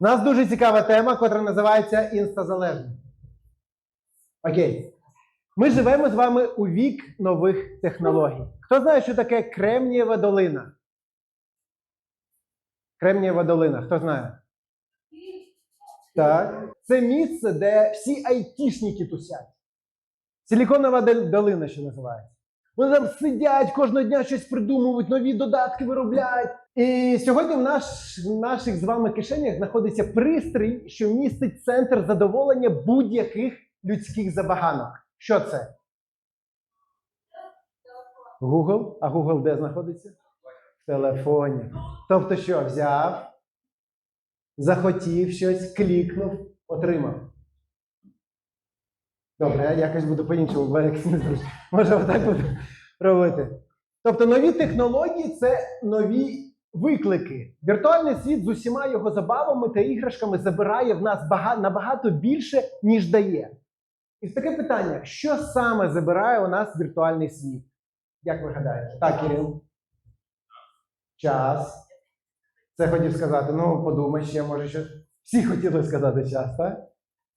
У нас дуже цікава тема, котра називається інстазалежність. Окей. Ми живемо з вами у вік нових технологій. Хто знає, що таке Кремнієва долина? Кремнієва долина, хто знає? Так. Це місце, де всі айтішники тусять. Силіконова долина, що називається. Вони там сидять кожного дня щось придумують, нові додатки виробляють. І сьогодні в, наш, в наших з вами кишенях знаходиться пристрій, що містить центр задоволення будь-яких людських забаганок. Що це? Google? А Google де знаходиться? В телефоні. Тобто що, взяв, захотів щось, клікнув, отримав. Добре, я якось буду по-іншому, бо якось не зручно. Може, отак буду робити. Тобто нові технології це нові виклики. Віртуальний світ з усіма його забавами та іграшками забирає в нас бага- набагато більше, ніж дає. І таке питання: що саме забирає у нас віртуальний світ? Як ви гадаєте? Так, Кирил? Час. Це хотів сказати. Ну, подумай ще, може, щось. Всі хотіли сказати час, так?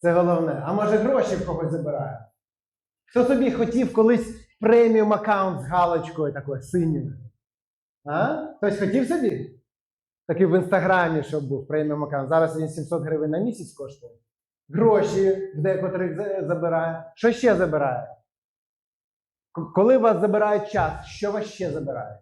Це головне. А може гроші в когось забирає? Хто собі хотів колись преміум аккаунт з галочкою такою синьою? А? Хтось хотів собі? Такий в інстаграмі, щоб був преміум аккаунт. Зараз він 700 гривень на місяць коштує. Гроші в декотрих забирає. Що ще забирає? Коли вас забирають час, що вас ще забирає?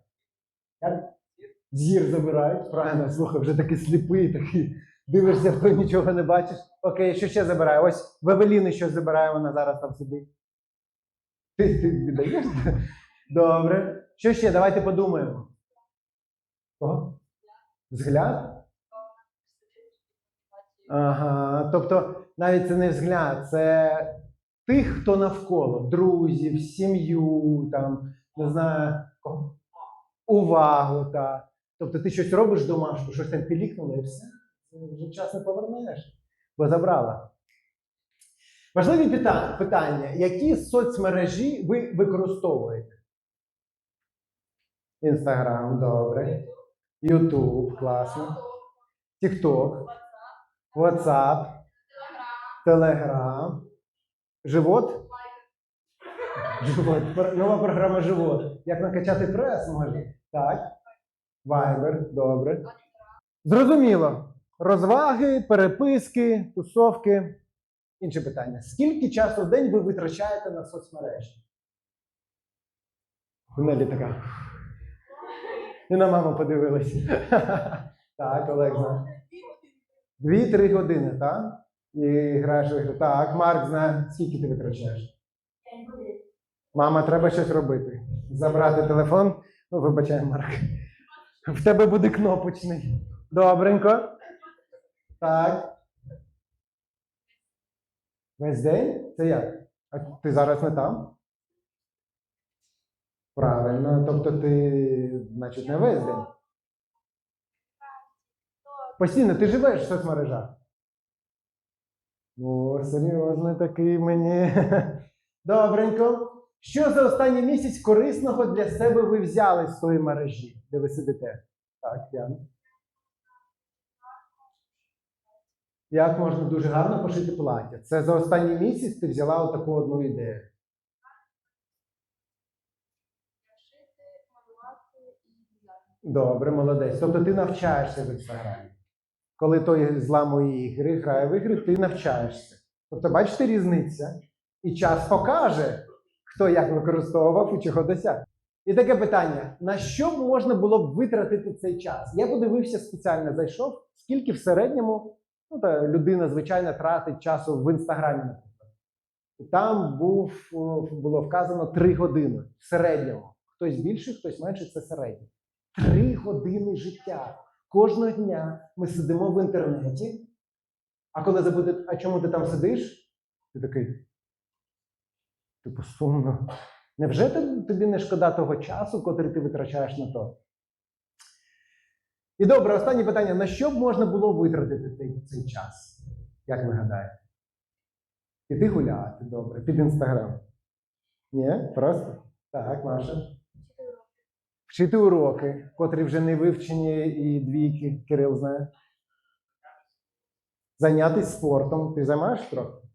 Зір забирають. Правильно, слухай, вже такий сліпий, такий. Дивишся, хто нічого не бачиш. Окей, що ще забирає? Ось в щось забирає, вона зараз там сидить. Ти, ти віддаєш? Добре. Що ще? Давайте подумаємо. Кого? Взгляд? Ага. Тобто навіть це не взгляд, це тих, хто навколо, друзів, сім'ю, там, не знаю, кого? увагу. Та. Тобто ти щось робиш домашню, щось там пілікнуло і все. Вже час не повернеш, бо забрала. Важливі питання. Які соцмережі ви використовуєте? Інстаграм, добре. Ютуб, класно. Тікток, Ватсап, Телеграм. Живот? Живот. Нова програма Живот. Як накачати прес може? Так. Вайбер, добре. Зрозуміло. Розваги, переписки, тусовки. Інше питання. Скільки часу в день ви витрачаєте на соцмережі? Нелі така. І на маму подивилась. Так, Олег знає. Дві-три години, так? І граєш в ігри. Так, Марк знає, скільки ти витрачаєш. Мама, треба щось робити. Забрати телефон. Ну, вибачай, Марк. В тебе буде кнопочний. Добренько. Так. Весь день? Це як? А ти зараз не там? Правильно. Тобто ти, значить, не весь день. Постійно ти живеш в соцмережах. О, серйозно такий мені. Добренько. Що за останній місяць корисного для себе ви взяли з тої мережі, де ви сидите? Так, Яна. Як можна дуже гарно пошити плаття? Це за останній місяць ти взяла отаку одну ідею. Добре, молодець. Тобто ти навчаєшся в інстаграмі. Коли той зламує ігри, грає в ігри, ти навчаєшся. Тобто, бачите, різниця? І час покаже, хто як використовував і чого досяг. І таке питання: на що можна було б витратити цей час? Я подивився спеціально, зайшов, скільки в середньому ну, та людина, звичайно, тратить часу в інстаграмі. І там був, було вказано 3 години в середньому. Хтось більше, хтось менше, це середньо. Три години життя. Кожного дня ми сидимо в інтернеті. А коли забудуть, а чому ти там сидиш? Ти такий. Типу, сумно. Невже тобі не шкода того часу, котрий ти витрачаєш на то? І добре, останнє питання: на що б можна було витратити цей, час? Як ви гадаєте? Піти гуляти, добре, під інстаграм. Ні? Просто? Так, Маша. Вчити уроки, котрі вже не вивчені і двійки, Кирил знає. Зайнятися спортом. Ти займаєш трохи?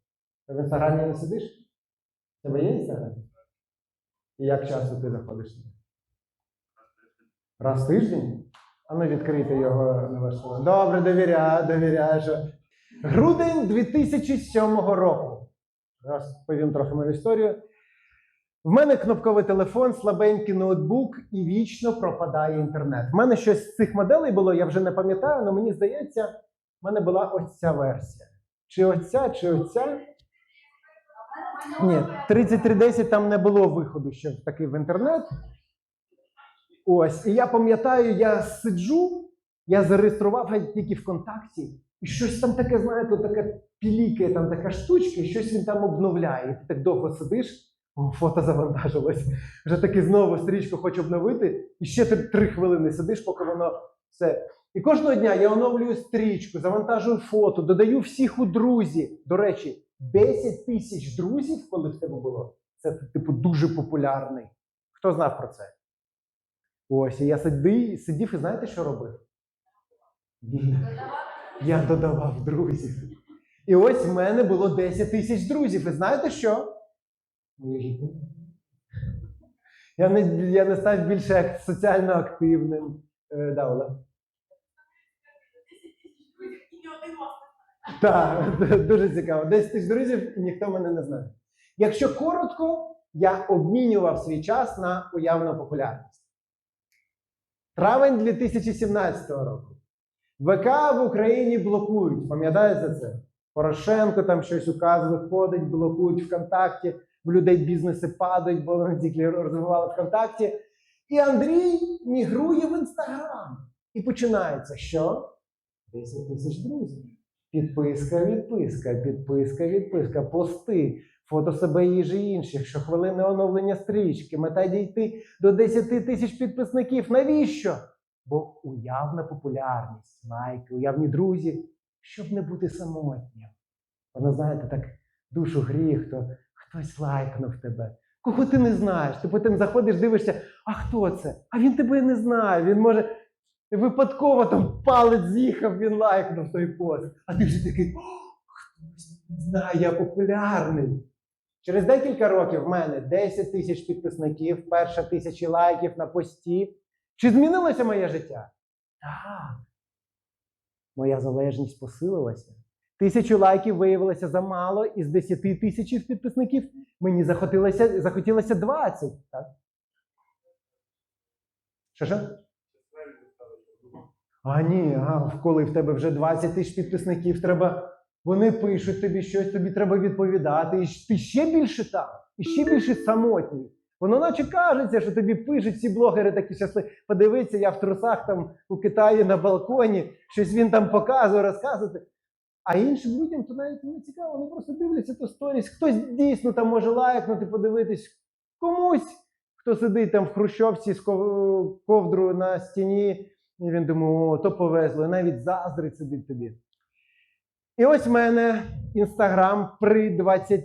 Ти в інстаграмі не сидиш? У тебе є інстаграм? І як часто ти заходиш? Раз в тиждень? А ну відкрити його на вашому. Добре, довіряю, довіряю. Грудень 2007 року. Розповім трохи мою історію. В мене кнопковий телефон, слабенький ноутбук і вічно пропадає інтернет. В мене щось з цих моделей було, я вже не пам'ятаю, але мені здається, в мене була ось ця версія. Чи ось ця, чи ось ця. Ні, 3310 там не було виходу ще в такий в інтернет. Ось, і я пам'ятаю, я сиджу, я зареєстрував тільки ВКонтакті, і щось там таке, знаєте, таке пілікає, там така штучка, і щось він там обновляє. І ти так довго сидиш, о, фото завантажилось. Вже таки знову стрічку хочу обновити, і ще ти три хвилини сидиш, поки воно все. І кожного дня я оновлюю стрічку, завантажую фото, додаю всіх у друзі. До речі, 10 тисяч друзів, коли в тебе було, це типу дуже популярний. Хто знав про це? Ось, і я сидів, сидів і знаєте, що робив? Я додавав друзів. І ось в мене було 10 тисяч друзів. І знаєте що? Моє життя. Я не, я не став більше соціально активним. Е, да, Оля? Так, дуже цікаво. 10 тисяч друзів, і ніхто мене не знає. Якщо коротко, я обмінював свій час на уявну популярність. Травень 2017 року. ВК в Україні блокують. Пам'ятаєте це? Порошенко там щось указ виходить, блокують ВКонтакті, в людей бізнеси падають, бо вони тільки розвивали ВКонтакті. І Андрій мігрує в Інстаграм. І починається що? 10 тисяч друзів. Підписка, відписка, підписка, відписка, пости, фото себе їжі інших, щохвилинне оновлення стрічки, мета дійти до 10 тисяч підписників. Навіщо? Бо уявна популярність, лайки, уявні друзі, щоб не бути самотнім. Воно, знаєте, так душу гріє, хто хтось лайкнув тебе. Кого ти не знаєш? Ти потім заходиш, дивишся, а хто це? А він тебе не знає. Він може випадково там палець з'їхав, він лайкнув той пост. А ти вже такий, хтось знає, я популярний. Через декілька років в мене 10 тисяч підписників, перша тисячі лайків на пості. Чи змінилося моє життя? Так. Моя залежність посилилася. Тисячу лайків виявилося замало, із 10 тисяч підписників мені захотілося, захотілося 20. Так? Що що? А ні, а коли в тебе вже 20 тисяч підписників, треба. Вони пишуть тобі щось, тобі треба відповідати, і ти ще більше там, і ще більше самотній. Воно наче кажеться, що тобі пишуть всі блогери такі щасливі. Подивися, я в трусах там у Китаї на балконі, щось він там показує, розказує. А іншим людям то навіть не цікаво, вони просто дивляться то сторіс. Хтось дійсно там може лайкнути, подивитись комусь, хто сидить там в хрущовці з ков- ковдрою на стіні, і він думає, о, то повезло, навіть заздрить сидить тобі. І ось в мене інстаграм при 20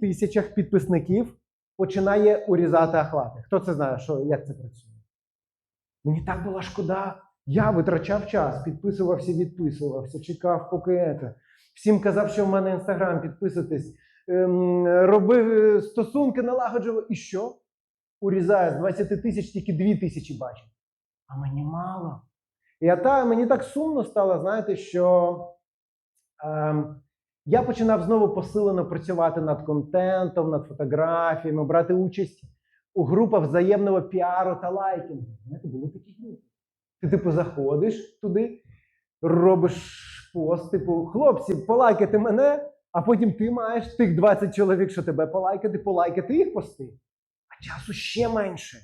тисячах підписників починає урізати охвати. Хто це знає, що, як це працює? Мені так була шкода. Я витрачав час, підписувався, відписувався, чекав, поки це. Всім казав, що в мене інстаграм, підписуйтесь, ем, робив е, стосунки, налагоджував. І що? Урізаю з 20 тисяч тільки 2 тисячі бачив. А мені мало. І та, мені так сумно стало, знаєте, що ем, я починав знову посилено працювати над контентом, над фотографіями, брати участь у групах взаємного піару та лайкінгу. Знаєте, були такі групи. Ти, типу, заходиш туди, робиш пост, типу, хлопці, полайкайте мене, а потім ти маєш тих 20 чоловік, що тебе полайкати, полайкати їх пости. А часу ще менше.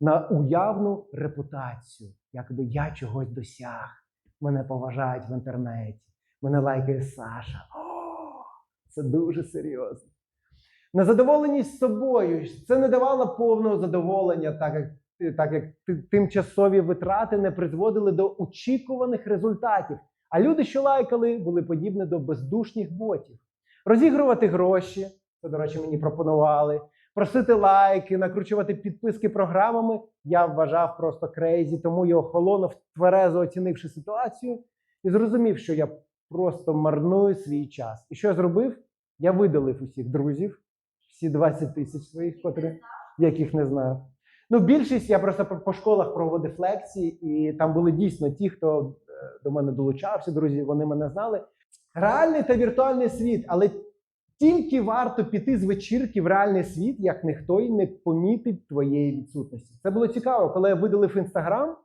На уявну репутацію, якби я чогось досяг. Мене поважають в інтернеті, мене лайкає Саша. О, це дуже серйозно. Незадоволеність собою це не давало повного задоволення, так як так як тимчасові витрати не призводили до очікуваних результатів. А люди, що лайкали, були подібні до бездушних ботів. Розігрувати гроші, це, до речі, мені пропонували. Просити лайки, накручувати підписки програмами. Я вважав просто крейзі, тому я охолонув, тверезо оцінивши ситуацію, і зрозумів, що я просто марную свій час. І що я зробив? Я видалив усіх друзів, всі 20 тисяч своїх, яких не знаю. Ну, більшість я просто по, школах проводив лекції, і там були дійсно ті, хто е, до мене долучався, друзі, вони мене знали. Реальний та віртуальний світ, але тільки варто піти з вечірки в реальний світ, як ніхто й не помітить твоєї відсутності. Це було цікаво, коли я видалив інстаграм.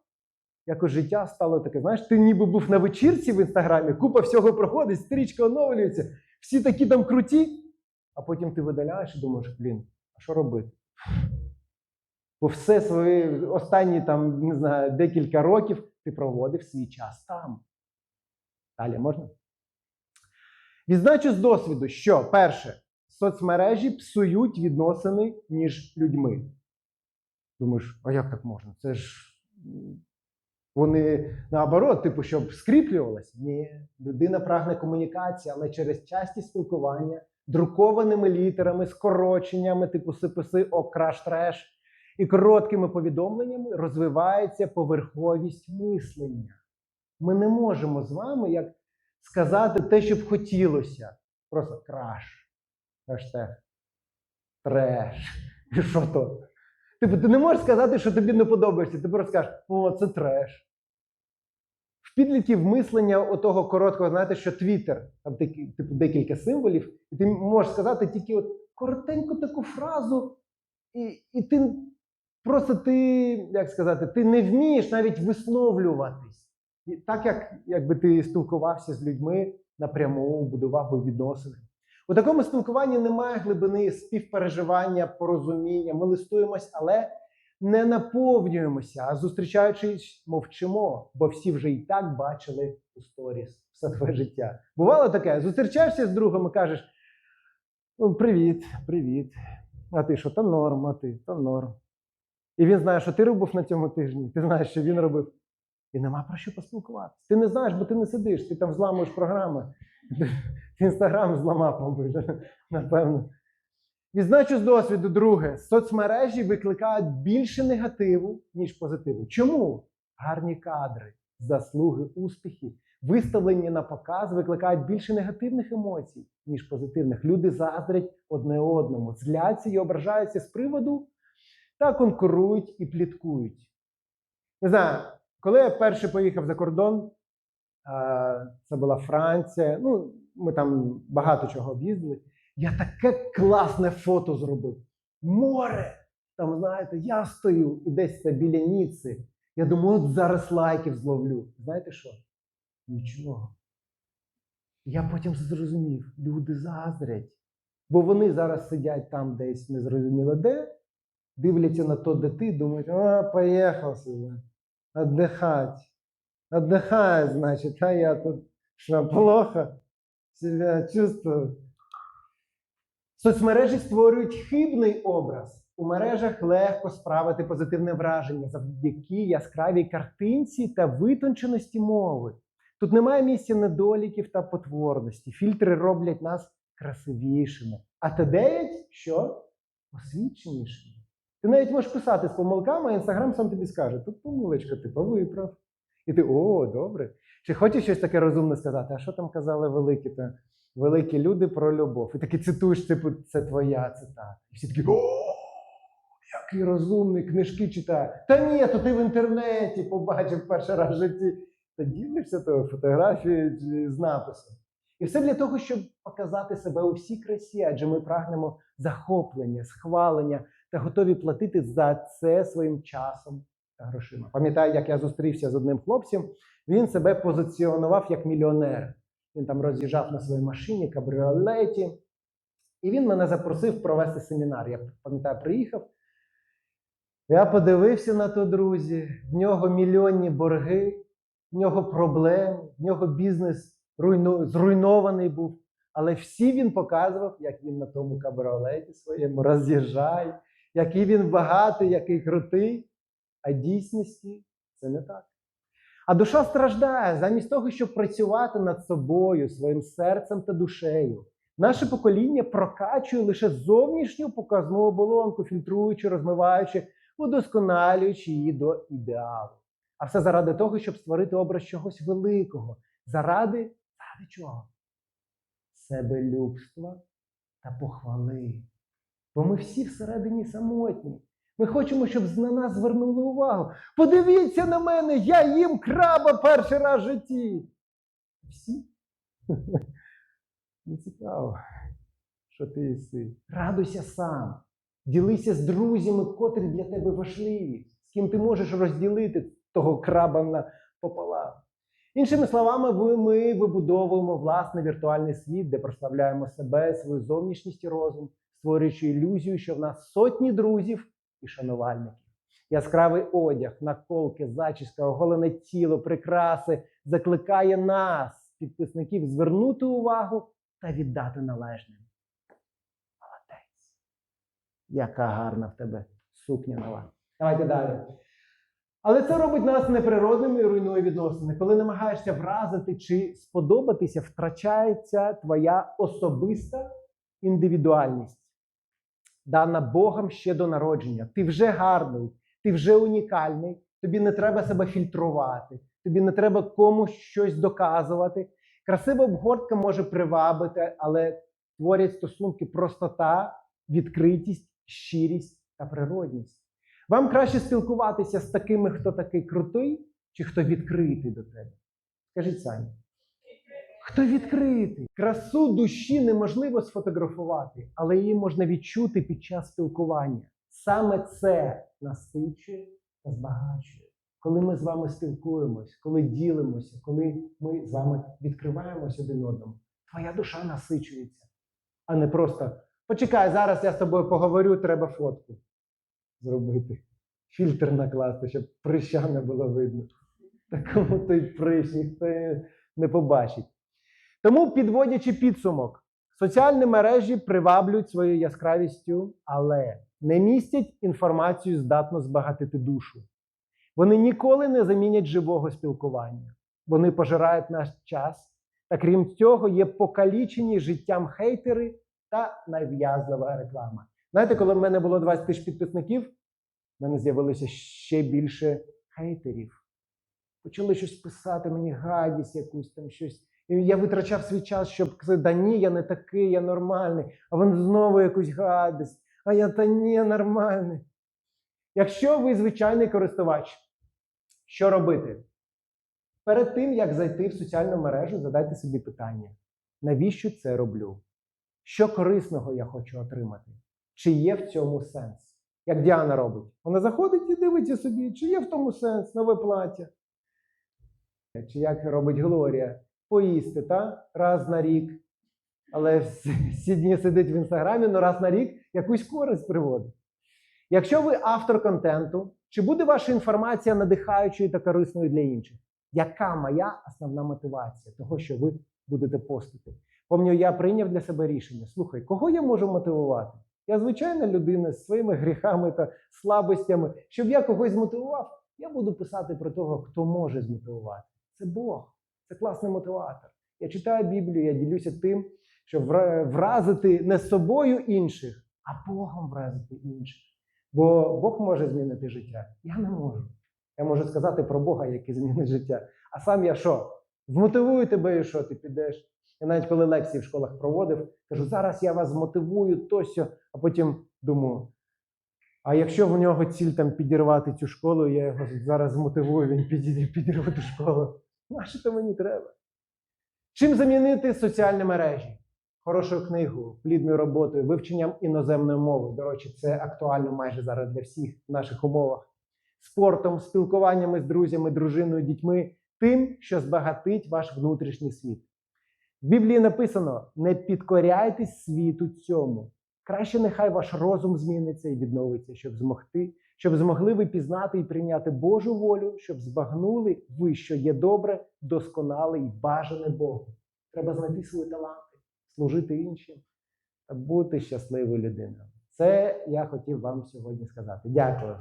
Якось життя стало таке. Знаєш, ти ніби був на вечірці в інстаграмі, купа всього проходить, стрічка оновлюється, всі такі там круті, а потім ти видаляєш і думаєш, блін, а що робити? Бо все свої останні там, не знаю, декілька років ти проводив свій час там. Далі можна? Відзначу з досвіду, що перше, соцмережі псують відносини між людьми. Думаєш, а як так можна? Це ж вони наоборот, типу, щоб скріплювалося. Ні, людина прагне комунікації, але через часті спілкування, друкованими літерами, скороченнями, типу СПС, о, краш треш і короткими повідомленнями розвивається поверховість мислення. Ми не можемо з вами як сказати те, що б хотілося. Просто краш, хештег, треш. Що то? Типу, ти не можеш сказати, що тобі не подобається. Ти просто скажеш, о, це треш. В підлітків мислення отого короткого, знаєте, що Твіттер, там типу декілька символів, і ти можеш сказати тільки от коротеньку таку фразу, і, і ти просто ти, як сказати, ти не вмієш навіть висловлюватись. І так як якби ти спілкувався з людьми напряму, будував би відносини. У такому спілкуванні немає глибини співпереживання, порозуміння. Ми листуємось, але не наповнюємося, а зустрічаючись, мовчимо, бо всі вже і так бачили у сторіс все твоє життя. Бувало таке: зустрічаєшся з другом і кажеш: «Ну, привіт, привіт. А ти що, та норм, а ти, та норм. І він знає, що ти робив на цьому тижні, ти знаєш, що він робив. І нема про що поспілкуватися. Ти не знаєш, бо ти не сидиш, ти там зламуєш програми. Інстаграм зламав, мабуть, напевно. Відзначу з досвіду, друге, соцмережі викликають більше негативу, ніж позитиву. Чому? Гарні кадри, заслуги, успіхи, виставлені на показ викликають більше негативних емоцій, ніж позитивних. Люди заздрять одне одному, зляться і ображаються з приводу та конкурують і пліткують. Не знаю, коли я перше поїхав за кордон, це була Франція. Ну, ми там багато чого об'їздили. Я таке класне фото зробив. Море! Там, знаєте, я стою і десь це біля Ніци. Я думаю, от зараз лайків зловлю. Знаєте що? Нічого. Я потім зрозумів, люди заздрять. Бо вони зараз сидять там десь незрозуміло де, дивляться на то, де ти, думають, а, поїхав сюди, отдыхать. Отдыхаю, значит, а я тут что, плохо себя чувствую. Соцмережі створюють хибний образ. У мережах легко справити позитивне враження завдяки яскравій картинці та витонченості мови. Тут немає місця недоліків та потворності. Фільтри роблять нас красивішими. А Т9 що? Освіченішими. Ти навіть можеш писати з помилками, а інстаграм сам тобі скаже: тут помилочка, типу, виправ. І ти о, добре. Чи хочеш щось таке розумне сказати? А що там казали великі та великі люди про любов? І таки цитуєш, типу, це твоя цитата. І всі такі о, який розумний, книжки читає. Та ні, то ти в інтернеті побачив перший раз в житті. Та ділишся тою фотографією з написом. І все для того, щоб показати себе у всій красі, адже ми прагнемо захоплення, схвалення та готові платити за це своїм часом та грошима. Пам'ятаю, як я зустрівся з одним хлопцем, він себе позиціонував як мільйонер. Він там роз'їжджав на своїй машині, кабріолеті. І він мене запросив провести семінар. Я пам'ятаю, приїхав. Я подивився на то, друзі. В нього мільйонні борги, в нього проблеми, в нього бізнес руйну... зруйнований був. Але всі він показував, як він на тому кабріолеті своєму роз'їжджає, який він багатий, який крутий. А дійсності це не так. А душа страждає замість того, щоб працювати над собою, своїм серцем та душею. Наше покоління прокачує лише зовнішню показну оболонку, фільтруючи, розмиваючи, удосконалюючи її до ідеалу. А все заради того, щоб створити образ чогось великого, заради Ради чого? Себелюбства та похвали. Бо ми всі всередині самотні. Ми хочемо, щоб на нас звернули увагу. Подивіться на мене, я їм краба перший раз в житті. Всі? Не цікаво, що ти їси. Радуйся сам. Ділися з друзями, котрі для тебе важливі, з ким ти можеш розділити того краба пополам. Іншими словами, ми вибудовуємо власний віртуальний світ, де прославляємо себе, свою зовнішність і розум, створюючи ілюзію, що в нас сотні друзів і шанувальників. Яскравий одяг, наколки, зачіска, оголене тіло, прикраси закликає нас, підписників, звернути увагу та віддати належне. Молодець. Яка гарна в тебе сукня нова. Давайте далі. Але це робить нас неприродними і руйнує відносини. Коли намагаєшся вразити чи сподобатися, втрачається твоя особиста індивідуальність, дана Богом ще до народження. Ти вже гарний, ти вже унікальний, тобі не треба себе фільтрувати, тобі не треба комусь щось доказувати. Красива обгортка може привабити, але творять стосунки простота, відкритість, щирість та природність. Вам краще спілкуватися з такими, хто такий крутий, чи хто відкритий до тебе. Скажіть самі. Хто відкритий? Красу душі неможливо сфотографувати, але її можна відчути під час спілкування. Саме це насичує та збагачує. Коли ми з вами спілкуємось, коли ділимося, коли ми з вами відкриваємось один одному, твоя душа насичується, а не просто почекай, зараз я з тобою поговорю, треба фотку зробити. Фільтр накласти, щоб прища не було видно. Такому той прищ ніхто не побачить. Тому, підводячи підсумок, соціальні мережі приваблюють своєю яскравістю, але не містять інформацію, здатну збагатити душу. Вони ніколи не замінять живого спілкування. Вони пожирають наш час, та крім цього, є покалічені життям хейтери та нав'язлива реклама. Знаєте, коли в мене було 20 тисяч підписників, в мене з'явилося ще більше хейтерів. Почали щось писати, мені гадість якусь там щось. Я витрачав свій час, щоб сказати, да ні, я не такий, я нормальний, а вони знову якусь гадість, а я та ні, нормальний. Якщо ви звичайний користувач, що робити? Перед тим, як зайти в соціальну мережу, задайте собі питання: навіщо це роблю? Що корисного я хочу отримати? Чи є в цьому сенс? Як Діана робить? Вона заходить і дивиться собі, чи є в тому сенс, нове плаття. Чи як робить Глорія? Поїсти, та? раз на рік. Але всі- дні сидить в інстаграмі, але раз на рік якусь користь приводить. Якщо ви автор контенту, чи буде ваша інформація надихаючою та корисною для інших? Яка моя основна мотивація того, що ви будете постити? Пам'ятаю, я прийняв для себе рішення: слухай, кого я можу мотивувати? Я звичайна людина з своїми гріхами та слабостями. Щоб я когось змотивував, я буду писати про того, хто може змотивувати. Це Бог, це класний мотиватор. Я читаю Біблію, я ділюся тим, щоб вразити не собою інших, а Богом вразити інших. Бо Бог може змінити життя. Я не можу. Я можу сказати про Бога, який змінить життя. А сам я що? Змотивую тебе, і що ти підеш? Я навіть коли лекції в школах проводив, кажу, зараз я вас змотивую, то сьо, а потім думаю. А якщо в нього ціль там підірвати цю школу, я його зараз змотивую, він підірве ту школу. Нащо то мені треба? Чим замінити соціальні мережі? Хорошою книгою, плідною роботою, вивченням іноземної мови. До речі, це актуально майже зараз для всіх в наших умовах. Спортом, спілкуваннями з друзями, дружиною, дітьми, тим, що збагатить ваш внутрішній світ. В Біблії написано: не підкоряйтесь світу цьому. Краще нехай ваш розум зміниться і відновиться, щоб змогти, щоб змогли ви пізнати і прийняти Божу волю, щоб збагнули ви, що є добре, досконале і бажане Богу. Треба знайти свої таланти, служити іншим та бути щасливою людиною. Це я хотів вам сьогодні сказати. Дякую.